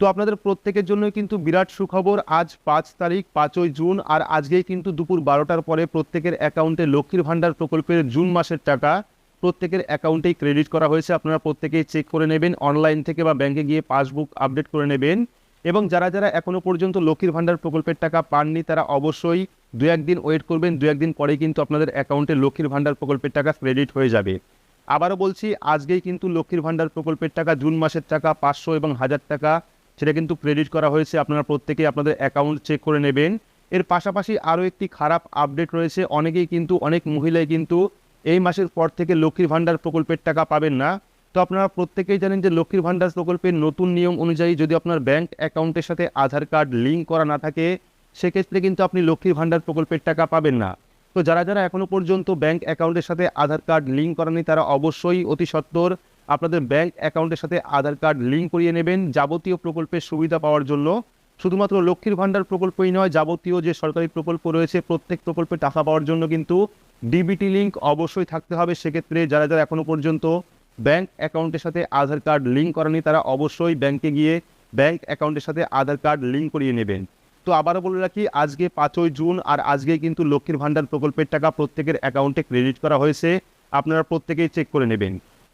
তো আপনাদের প্রত্যেকের জন্য কিন্তু বিরাট সুখবর। আজ পাঁচ তারিখ, পাঁচই জুন, আর আজকেই কিন্তু দুপুর বারোটার পরে প্রত্যেকের অ্যাকাউন্টে লক্ষ্মীর ভাণ্ডার প্রকল্পের জুন মাসের টাকা। প্রত্যেকের অ্যাকাউন্টেই ক্রেডিট করা হয়েছে, আপনারা প্রত্যেকেই চেক করে নেবেন, অনলাইন থেকে বা ব্যাংকে গিয়ে পাসবুক আপডেট করে নেবেন। এবং যারা যারা এখনও পর্যন্ত লক্ষ্মীর ভাণ্ডার প্রকল্পের টাকা পাননি, তারা অবশ্যই দু একদিন ওয়েট করবেন, দু একদিন পরেই কিন্তু আপনাদের অ্যাকাউন্টে লক্ষ্মীর ভাণ্ডার প্রকল্পের টাকা ক্রেডিট হয়ে যাবে। আবারও বলছি, আজকেই কিন্তু লক্ষ্মীর ভাণ্ডার প্রকল্পের টাকা জুন মাসের টাকা পাঁচশো এবং হাজার টাকা। সেটা কিন্তু ক্রেডিট করা হয়েছে। আপনারা প্রত্যেকেই আপনাদের অ্যাকাউন্ট চেক করে নেবেন। এর পাশাপাশি আরও একটি খারাপ আপডেট রয়েছে। অনেকেই কিন্তু, অনেক মহিলাই কিন্তু এই মাসের পর থেকে লক্ষ্মীর ভাণ্ডার প্রকল্পের টাকা পাবেন না। তো আপনারা প্রত্যেকেই জানেন যে লক্ষ্মীর ভাণ্ডার প্রকল্পের নতুন নিয়ম অনুযায়ী যদি আপনার ব্যাংক অ্যাকাউন্টের সাথে আধার কার্ড লিঙ্ক করা না থাকে, সেক্ষেত্রে কিন্তু আপনি লক্ষ্মীর ভাণ্ডার প্রকল্পের টাকা পাবেন না। তো যারা যারা এখনও পর্যন্ত ব্যাংক অ্যাকাউন্টের সাথে আধার কার্ড লিঙ্ক করানি তারা অবশ্যই অতি সত্বর আপনাদের ব্যাংক অ্যাকাউন্টের সাথে আধার কার্ড লিঙ্ক করিয়ে নেবেন যাবতীয় প্রকল্পের সুবিধা পাওয়ার জন্য। শুধুমাত্র লক্ষ্মীর ভাণ্ডার প্রকল্পই নয়, যাবতীয় যে সরকারি প্রকল্প রয়েছে, প্রত্যেক প্রকল্পে টাকা পাওয়ার জন্য কিন্তু ডিবিটি লিঙ্ক অবশ্যই থাকতে হবে। সেক্ষেত্রে যারা যারা এখনও পর্যন্ত ব্যাংক অ্যাকাউন্টের সাথে আধার কার্ড লিঙ্ক করেনি, তারা অবশ্যই ব্যাংকে গিয়ে ব্যাংক অ্যাকাউন্টের সাথে আধার কার্ড লিঙ্ক করিয়ে নেবেন। তো আবারও বলে রাখি, আজকে পাঁচই জুন আর আজকে কিন্তু লক্ষ্মীর ভাণ্ডার প্রকল্পের টাকা প্রত্যেকের অ্যাকাউন্টে ক্রেডিট করা হয়েছে। আপনারা প্রত্যেকেই চেক করে নেবেন।